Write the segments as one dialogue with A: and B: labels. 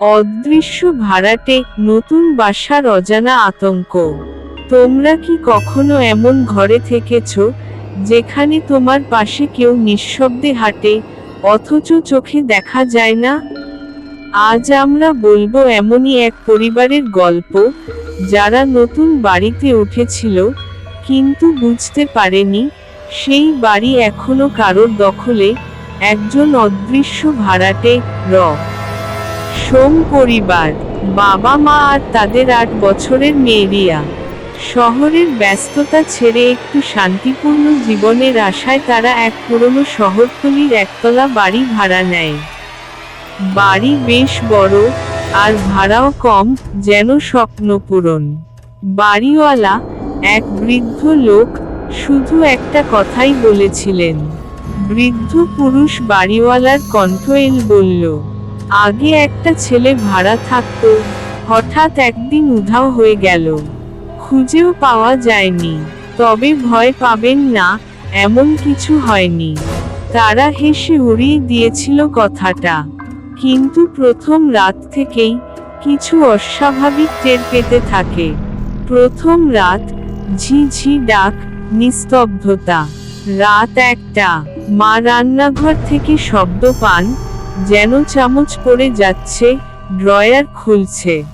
A: অদৃশ্য ভাড়াটে নতুন বাসার অজানা আতঙ্ক। তোমরা কি কখনো এমন ঘরে থেকেছ, যেখানে তোমার পাশে কেউ নিঃশব্দে হাঁটে, অথচ চোখে দেখা যায় না? আজ আমরা বলব এমনই এক পরিবারের গল্প, যারা নতুন বাড়িতে উঠেছিল, কিন্তু বুঝতে পারেনি, সেই বাড়ি এখনও কারোর দখলে, একজন অদৃশ্য ভাড়াটে র। সোম পরিবার বাবা মা আর তাদের আট বছরের মেয়েরিয়া। শহরের ব্যস্ততা ছেড়ে একটু শান্তিপূর্ণ জীবনের আশায় তারা এক পুরনো শহরতলির একতলা বাড়ি ভাড়া নেয়। বাড়ি বেশ বড় আর ভাড়াও কম, যেন স্বপ্নপূরণ। বাড়িওয়ালা এক বৃদ্ধ লোক শুধু একটা কথাই বলেছিলেন। বৃদ্ধ পুরুষ বাড়িওয়ালার কণ্ঠ এল বলল আগে একটা ছেলে ভাড়া থাকতো, হঠাৎ একদিন উধাও হয়ে গেল। খুঁজেও পাওয়া যায়নি, তবে ভয় পাবেন না, এমন কিছু হয়নি। তারা হেসে উড়িয়ে দিয়েছিল কথাটা। কিন্তু প্রথম রাত থেকেই কিছু অস্বাভাবিক টের পেতে থাকে। প্রথম রাত, ঝি ঝি ডাক, নিস্তব্ধতা। রাত একটা, মা রান্নাঘর থেকে শব্দ পান যেন চামচ পড়ে যাচ্ছে, ড্রয়ার খুলছে।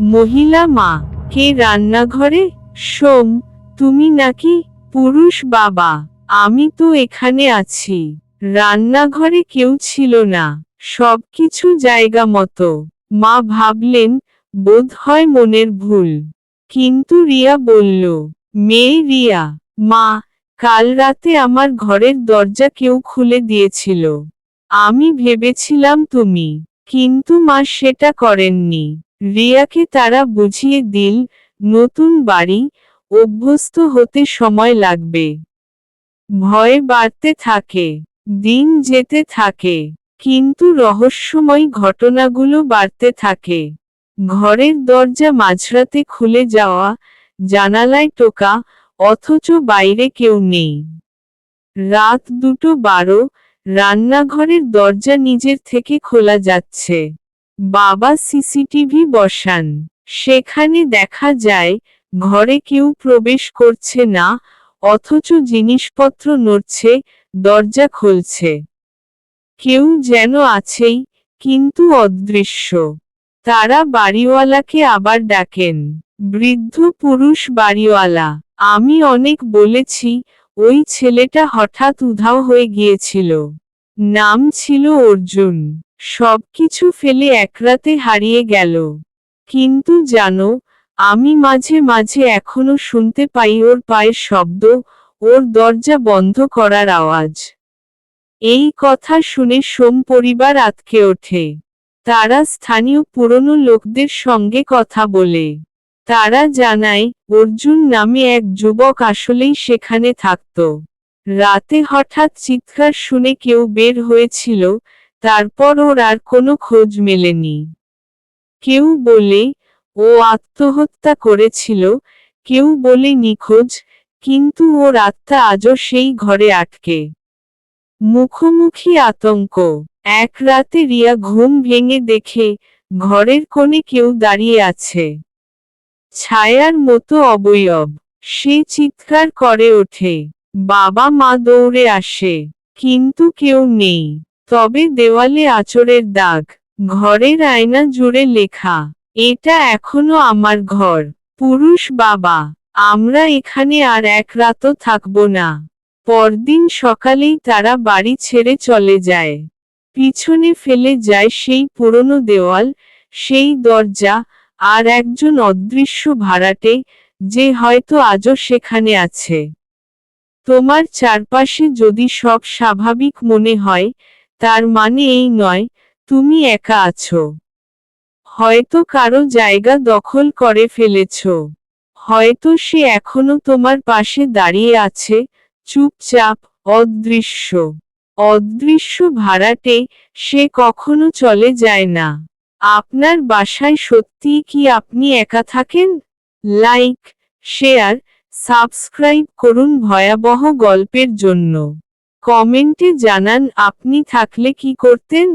A: মহিলা মা, কে রান্নাঘরে? সোম, তুমি নাকি পুরুষ বাবা? আমি তো এখানে আছি। রান্নাঘরে কেউ ছিল না। সবকিছু জায়গা মতো। মা ভাবলেন, বোধ হয় মনের ভুল। কিন্তু রিয়া বলল, মেয়ে রিয়া, মা, কাল রাতে আমার ঘরের দরজা কেউ খুলে দিয়েছিল। আমি ভেবেছিলাম তুমি, কিন্তু মা সেটা করেননি। রিয়াকে তারা বুঝিয়ে দিল, নতুন বাড়ি, অভ্যস্ত হতে সময় লাগবে। ভয় বাড়তে থাকে, দিন যেতে থাকে, কিন্তু রহস্যময় ঘটনাগুলো বাড়তে থাকে। ঘরের দরজা মাঝরাতে খুলে যাওয়া, জানালায় টোকা, অথচ বাইরে কেউ নেই। রাত দুটো বারো রান্নাঘরের দরজা নিজের থেকে খোলা যাচ্ছে। বাবা সিসিটিভি বসান। সেখানে দেখা যায়, ঘরে কেউ প্রবেশ করছে না, অথচ জিনিসপত্র নড়ছে, দরজা খুলছে। কেউ যেন আছেই, কিন্তু অদৃশ্য। তারা বাড়িওয়ালাকে আবার ডাকেন। বৃদ্ধ পুরুষ বাড়িওয়ালা, আমি অনেক বলেছি ওই ছেলেটা হঠাৎ উধাও হয়ে গিয়েছিল। নাম ছিল অর্জুন। সবকিছু ফেলে একরাতে হারিয়ে গেল। কিন্তু জানো, আমি মাঝে মাঝে এখনও শুনতে পাই ওর পায়ের শব্দ, ওর দরজা বন্ধ করার আওয়াজ। এই কথা শুনে সোম পরিবার আতকে ওঠে। তারা স্থানীয় পুরনো লোকদের সঙ্গে কথা বলে। তারা জানায়, অর্জুন নামে এক যুবক আসলেই সেখানে থাকত। রাতে হঠাৎ চিৎকার শুনে কেউ বের হয়েছিল, তারপর ওর আর কোনো খোঁজ মেলেনি। কেউ বলে, ও আত্মহত্যা করেছিল। কেউ বলে, নিখোঁজ। কিন্তু ওর আত্মা আজও সেই ঘরে আটকে। মুখোমুখি আতঙ্ক। এক রাতে রিয়া ঘুম ভেঙে দেখে, ঘরের কোণে কেউ দাঁড়িয়ে আছে। ছায়ার মতো অবয়ব। সে চিৎকার করে ওঠে, বাবা মা দৌড়ে আসে, কিন্তু কেউ নেই। তবে দেওয়ালে আচরের দাগ, ঘরের আয়না জুড়ে লেখা, এটা এখনও আমার ঘর, পুরুষ বাবা, আমরা এখানে আর এক রাতও থাকব না। পরদিন সকালেই তারা বাড়ি ছেড়ে চলে যায়। পিছনে ফেলে যায় সেই পুরনো দেওয়াল, সেই দরজা আর একজন অদৃশ্য ভাড়াটে, যে হয়তো আজও সেখানে আছে। তোমার চারপাশে যদি সব স্বাভাবিক মনে হয়, তার মানে এই নয়, তুমি একা আছো। হয়তো কারও জায়গা দখল করে ফেলেছ। হয়তো সে এখনও তোমার পাশে দাঁড়িয়ে আছে, চুপচাপ, অদৃশ্য। অদৃশ্য ভাড়াটে, সে কখনো চলে যায় না। আপনার বাসায় সত্যিই কি আপনি একা থাকেন? লাইক, শেয়ার, সাবস্ক্রাইব করুন ভয়াবহ গল্পের জন্য। কমেন্টে জানান আপনি থাকলে কি করতেন?